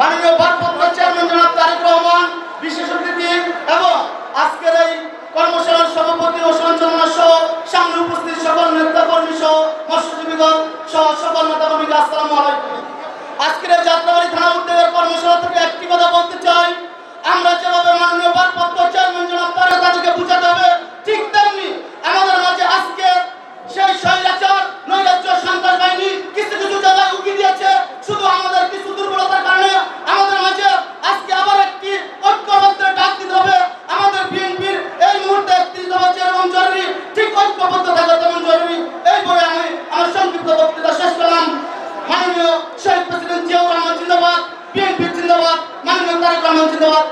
মাননীয় ভারপ্রাপ্ত চেয়ারম্যান জনাব তারেক রহমান বিশেষ অতিথি এবং আজকের এই কর্মশালার সভাপতি ও সঞ্চালনা সহ সামনে উপস্থিত সকল নেতা কর্মী সহ মৎস্যজীবীগণ সহ সকল নেতা কর্মীকে আসসালামু আলাইকুম। zindabaad man na tariqa man zindabaad